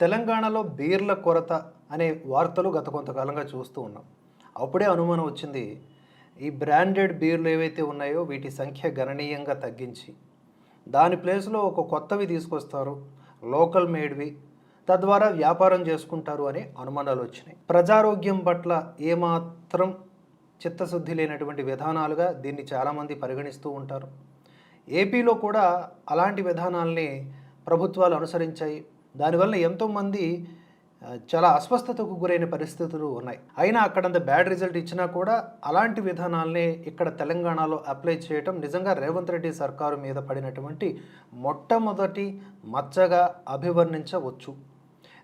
తెలంగాణలో బీర్ల కొరత అనే వార్తలు గత కొంతకాలంగా చూస్తూ ఉన్నాం. అప్పుడే అనుమానం వచ్చింది ఈ బ్రాండెడ్ బీర్లు ఏవైతే ఉన్నాయో వీటి సంఖ్య గణనీయంగా తగ్గించి దాని ప్లేస్లో ఒక కొత్తవి తీసుకొస్తారు లోకల్ మేడ్వి తద్వారా వ్యాపారం చేసుకుంటారు అనే అనుమానాలు వచ్చినాయి. ప్రజారోగ్యం పట్ల ఏమాత్రం చిత్తశుద్ధి లేనటువంటి విధానాలుగా దీన్ని చాలామంది పరిగణిస్తూ ఉంటారు. ఏపీలో కూడా అలాంటి విధానాల్ని ప్రభుత్వాలు అనుసరించాయి. దానివల్ల ఎంతోమంది చాలా అస్వస్థతకు గురైన పరిస్థితులు ఉన్నాయి. అయినా అక్కడంత బ్యాడ్ రిజల్ట్ ఇచ్చినా కూడా అలాంటి విధానాల్ని ఇక్కడ తెలంగాణలో అప్లై చేయటం నిజంగా రేవంత్ రెడ్డి సర్కారు మీద పడినటువంటి మొట్టమొదటి మచ్చగా అభివర్ణించవచ్చు.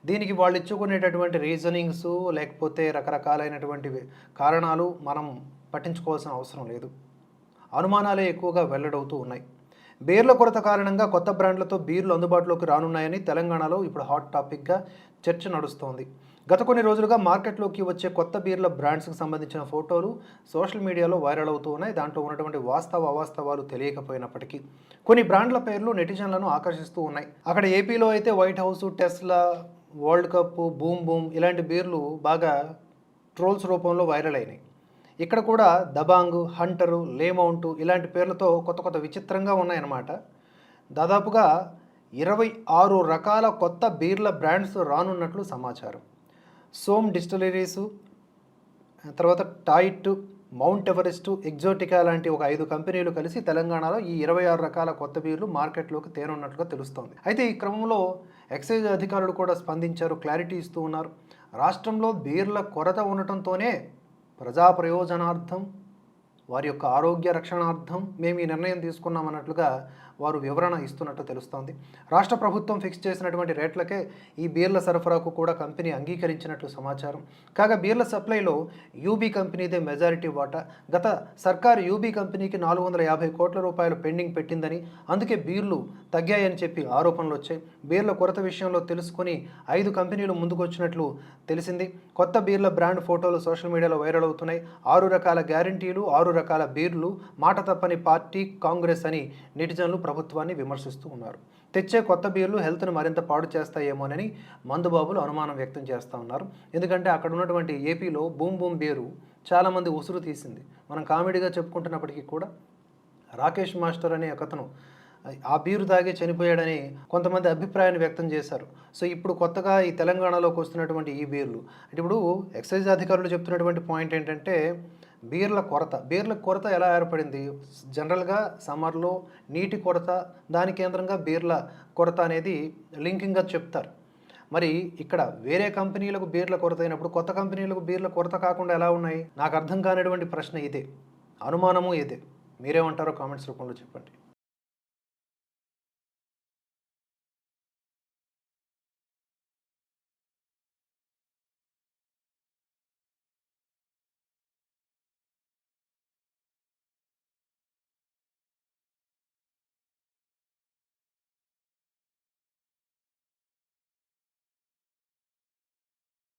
దీనికి వాళ్ళు ఇచ్చుకునేటటువంటి రీజనింగ్స్ లేకపోతే రకరకాలైనటువంటి కారణాలు మనం పట్టించుకోవాల్సిన అవసరం లేదు. అనుమానాలే ఎక్కువగా వెల్లడవుతూ ఉన్నాయి. బీర్ల కొరత కారణంగా కొత్త బ్రాండ్లతో బీర్లు అందుబాటులోకి రానున్నాయని తెలంగాణలో ఇప్పుడు హాట్ టాపిక్గా చర్చ నడుస్తోంది. గత కొన్ని రోజులుగా మార్కెట్లోకి వచ్చే కొత్త బీర్ల బ్రాండ్స్కి సంబంధించిన ఫోటోలు సోషల్ మీడియాలో వైరల్ అవుతూ ఉన్నాయి. దాంట్లో ఉన్నటువంటి వాస్తవ అవాస్తవాలు తెలియకపోయినప్పటికీ కొన్ని బ్రాండ్ల పేర్లు నెటిజన్లను ఆకర్షిస్తూ ఉన్నాయి. అక్కడ ఏపీలో అయితే white house Tesla world cup boom boom ఇలాంటి బీర్లు బాగా ట్రోల్స్ రూపంలో వైరల్ అయినాయి. ఇక్కడ కూడా దబాంగ్ హంటరు లేమౌంటు ఇలాంటి పేర్లతో కొత్త కొత్త విచిత్రంగా ఉన్నాయన్నమాట. దాదాపుగా ఇరవై ఆరు రకాల కొత్త బీర్ల బ్రాండ్స్ రానున్నట్లు సమాచారం. సోమ్ డిస్టిలరీసు తర్వాత టాయిట్ మౌంట్ ఎవరెస్ట్ ఎగ్జోటికా లాంటి ఒక ఐదు కంపెనీలు కలిసి తెలంగాణలో ఈ ఇరవై ఆరు రకాల కొత్త బీర్లు మార్కెట్లోకి తేనున్నట్లుగా తెలుస్తోంది. అయితే ఈ క్రమంలో ఎక్సైజ్ అధికారులు కూడా స్పందించారు క్లారిటీ ఇస్తూ ఉన్నారు. రాష్ట్రంలో బీర్ల కొరత ఉండటంతోనే ప్రజా ప్రయోజనార్థం వారి యొక్క ఆరోగ్య రక్షణార్థం మేము ఈ నిర్ణయం తీసుకున్నామన్నట్లుగా వారు వివరణ ఇస్తున్నట్టు తెలుస్తోంది. రాష్ట్ర ప్రభుత్వం ఫిక్స్ చేసినటువంటి రేట్లకే ఈ బీర్ల సరఫరాకు కూడా కంపెనీ అంగీకరించినట్లు సమాచారం. కాగా బీర్ల సప్లైలో యూబీ కంపెనీదే మెజారిటీ వాటా. గత సర్కారు యూబీ కంపెనీకి నాలుగు వందల యాభై కోట్ల రూపాయలు పెండింగ్ పెట్టిందని అందుకే బీర్లు తగ్గాయని చెప్పి ఆరోపణలు వచ్చాయి. బీర్ల కొరత విషయంలో తెలుసుకొని ఐదు కంపెనీలు ముందుకొచ్చినట్లు తెలిసింది. కొత్త బీర్ల బ్రాండ్ ఫోటోలు సోషల్ మీడియాలో వైరల్ అవుతున్నాయి. ఆరు రకాల గ్యారంటీలు ఆరు రకాల బీర్లు మాట తప్పని పార్టీ కాంగ్రెస్ అని నెటిజన్లు ప్రభుత్వాన్ని విమర్శిస్తూ ఉన్నారు. తెచ్చే కొత్త బీర్లు హెల్త్ను మరింత పాడు చేస్తాయేమోనని మందుబాబులు అనుమానం వ్యక్తం చేస్తూ ఉన్నారు. ఎందుకంటే అక్కడ ఉన్నటువంటి ఏపీలో బూమ్ బూమ్ బీరు చాలామంది ఉసురు తీసింది. మనం కామెడీగా చెప్పుకుంటున్నప్పటికీ కూడా రాకేష్ మాస్టర్ అనే ఒకతను ఆ బీరు తాగి చనిపోయాడని కొంతమంది అభిప్రాయాన్ని వ్యక్తం చేశారు. సో ఇప్పుడు కొత్తగా ఈ తెలంగాణలోకి వస్తున్నటువంటి ఈ బీర్లు అంటే ఇప్పుడు ఎక్సైజ్ అధికారులు చెప్తున్నటువంటి పాయింట్ ఏంటంటే బీర్ల కొరత. బీర్ల కొరత ఎలా ఏర్పడింది? జనరల్గా సమ్మర్లో నీటి కొరత దాని కేంద్రంగా బీర్ల కొరత అనేది లింకింగ్గా చెప్తారు. మరి ఇక్కడ వేరే కంపెనీలకు బీర్ల కొరత అయినప్పుడు కొత్త కంపెనీలకు బీర్ల కొరత కాకుండా ఎలా ఉన్నాయి? నాకు అర్థం కానిటువంటి ప్రశ్న ఇదే. అనుమానము ఇదే. మీరేమంటారో కామెంట్స్ రూపంలో చెప్పండి.